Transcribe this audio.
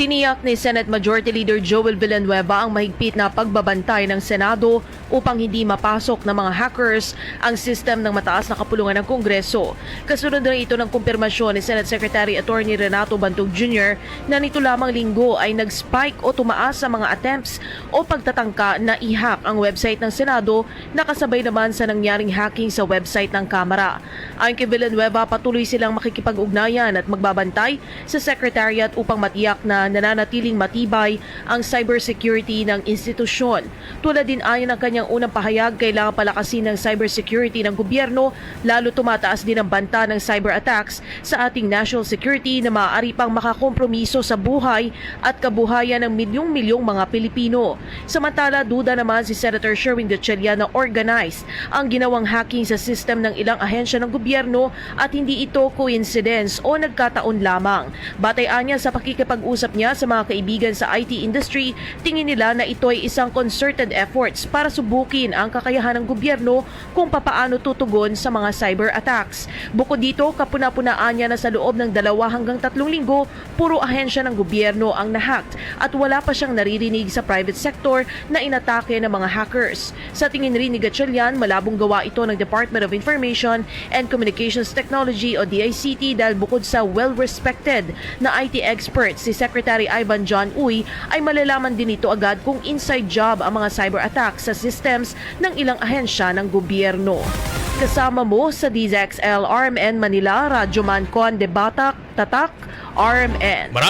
Tiniyak ni Senate Majority Leader Joel Villanueva ang mahigpit na pagbabantay ng Senado upang hindi mapasok ng mga hackers ang sistem ng mataas na kapulungan ng Kongreso. Kasunod na ito ng kumpirmasyon ni Senate Secretary Attorney Renato Bantog Jr. na nito lamang linggo ay nag-spike o tumaas sa mga attempts o pagtatangka na i-hack ang website ng Senado na kasabay naman sa nangyaring hacking sa website ng Kamara. Ayon kay Villanueva, patuloy silang makikipag-ugnayan at magbabantay sa Secretariat upang matiyak na nananatiling matibay ang cybersecurity ng institusyon. Tulad din ayon ng kanyang unang pahayag, kailangan palakasin ng cybersecurity ng gobyerno lalo tumataas din ang banta ng cyber attacks sa ating national security na maaari pang makakompromiso sa buhay at kabuhayan ng milyong-milyong mga Pilipino. Samantala, duda naman si Senator Sherwin Gatchalian na organized ang ginawang hacking sa system ng ilang ahensya ng gobyerno at hindi ito coincidence o nagkataon lamang. Batay anya sa pakikipag-usap niya sa mga kaibigan sa IT industry, tingin nila na ito ay isang concerted efforts para subukin ang kakayahan ng gobyerno kung papaano tutugon sa mga cyber attacks. Bukod dito, kapuna-punaan niya na sa loob ng dalawa hanggang tatlong linggo, puro ahensya ng gobyerno ang nahacked at wala pa siyang naririnig sa private sector na inatake ng mga hackers. Sa tingin rin ni Gatchalian, malabong gawa ito ng Department of Information and Communications Technology o DICT dahil bukod sa well-respected na IT expert si Secretary Ivan John Uy ay malalaman din ito agad kung inside job ang mga cyber attacks sa systems ng ilang ahensya ng gobyerno. Kasama mo sa DZXL RMN Manila, Radyo Man Con de Batak, Tatak, RMN. Marami